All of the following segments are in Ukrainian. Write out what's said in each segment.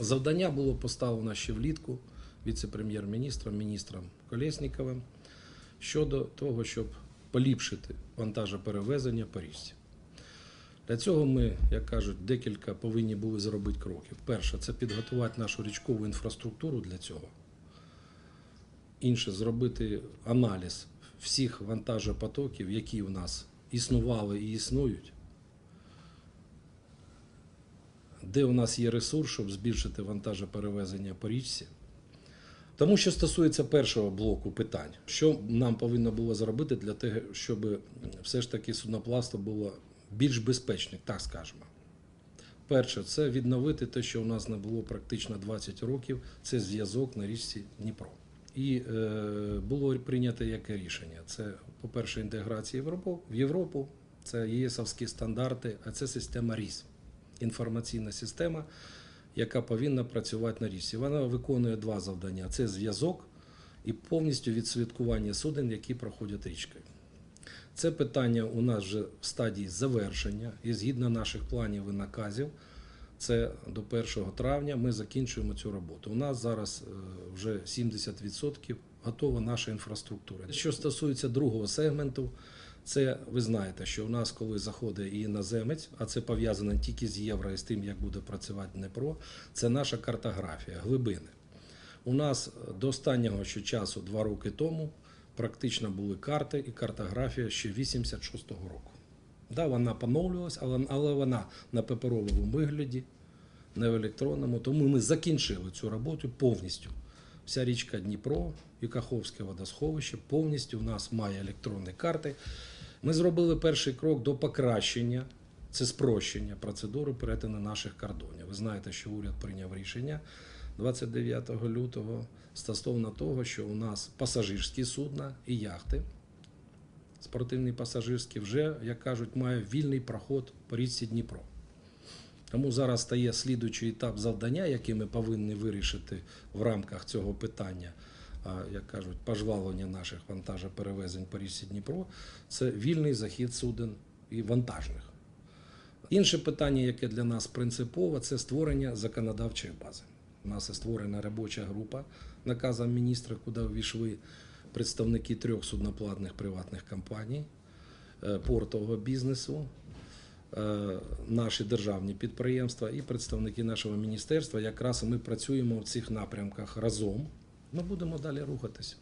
Завдання було поставлено ще влітку віце-прем'єр-міністром, міністром Колєсніковим щодо того, щоб поліпшити вантажоперевезення по річці. Для цього ми, як кажуть, декілька повинні були зробити кроків. Перше, це підготувати нашу річкову інфраструктуру для цього. Інше зробити аналіз всіх вантажопотоків, які у нас існували і існують, де у нас є ресурс, щоб збільшити вантажоперевезення по річці. Тому що стосується першого блоку питань, що нам повинно було зробити для того, щоб все ж таки судноплавство було більш безпечним, так скажемо. Перше, це відновити те, що у нас не було практично 20 років, це зв'язок на річці Дніпро. І е, було прийнято яке рішення? Це, по-перше, інтеграція в Європу, це ЄСовські стандарти, а це система РІС, інформаційна система, яка повинна працювати на річці. Вона виконує два завдання: це зв'язок і повністю відслідкування суден, які проходять річкою. Це питання у нас вже в стадії завершення, і згідно наших планів і наказів, це до 1 травня ми закінчуємо цю роботу. У нас зараз е, вже 70% готова наша інфраструктура. Що стосується другого сегменту, це ви знаєте, що у нас, коли заходить іноземець, а це пов'язано тільки з євро і з тим, як буде працювати Дніпро, це наша картографія, глибини. У нас до останнього ще часу, два роки тому, практично були карти і картографія ще 86-го року. Да, вона поновлювалась, але, але вона на паперовому вигляді, не в електронному. Тому ми закінчили цю роботу повністю. Вся річка Дніпро і Каховське водосховище повністю в нас має електронні карти. Ми зробили перший крок до покращення, це спрощення процедури перетину наших кордонів. Ви знаєте, що уряд прийняв рішення 29 лютого стосовно того, що у нас пасажирські судна і яхти, спортивні пасажирські, вже, як кажуть, мають вільний проход по річці Дніпро. Тому зараз стає слідуючий етап завдання, який ми повинні вирішити в рамках цього питання, як кажуть, пожвалення наших вантажоперевезень по річці Дніпро, це вільний захід суден і вантажних. Інше питання, яке для нас принципове, це створення законодавчої бази. У нас створена робоча група наказом міністра, куди увійшли представники трьох судноплатних приватних компаній, е, портового бізнесу, е, наші державні підприємства і представники нашого міністерства. Якраз ми працюємо в цих напрямках разом. Ми будемо далі рухатися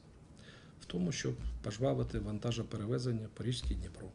в тому, щоб пожвавити вантажоперевезення по Дніпро.